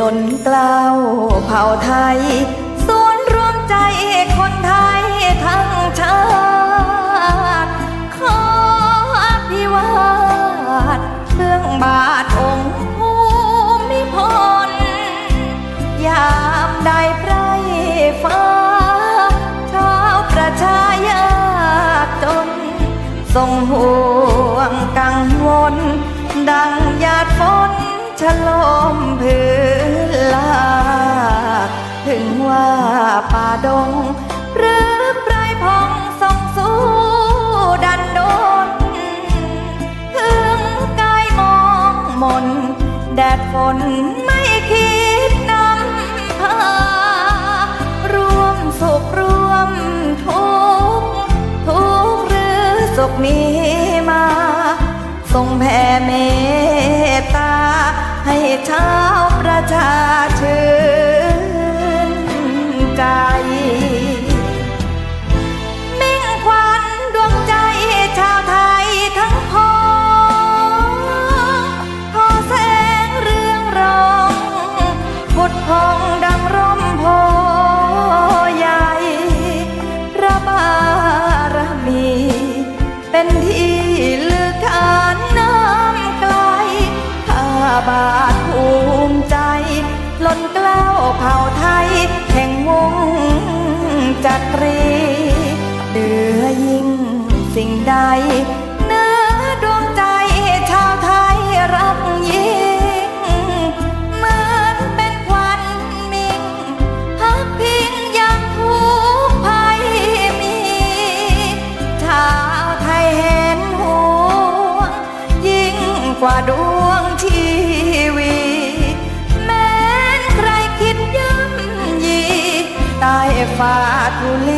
ล้นกล้าวเผ่าไทยส่วนรวมใจคนไทยทั้งชาติขออภิวาทเบื้องบาทองค์ภูมิพลยามใดไพรฟ้าชาวประชายากจนทรงห่วงกังวลดังหยาดฝน ฉลมพื้นลา ถึงว่าป่าดง หรือไพรพองส่องสู้ดันโดนถึงกายมองมน แดดฝนไม่คิดนำพาร่วมสุขร่วมทุกข์ทุกหรือสุขมีมา ทรงแผ่เมต ให้ชาวประชาชื่น เผ่าไทยแห่งวงจักรีเหนือยิ่งสิ่งใดเนื้อดวงใจชาวไทยรักยิ่งเหมือนเป็นควันมิ่งพักพิงยังทุกภัยมี ชาวไทยเห็นห่วงยิ่งกว่าดวงชี ฟ้าทุเล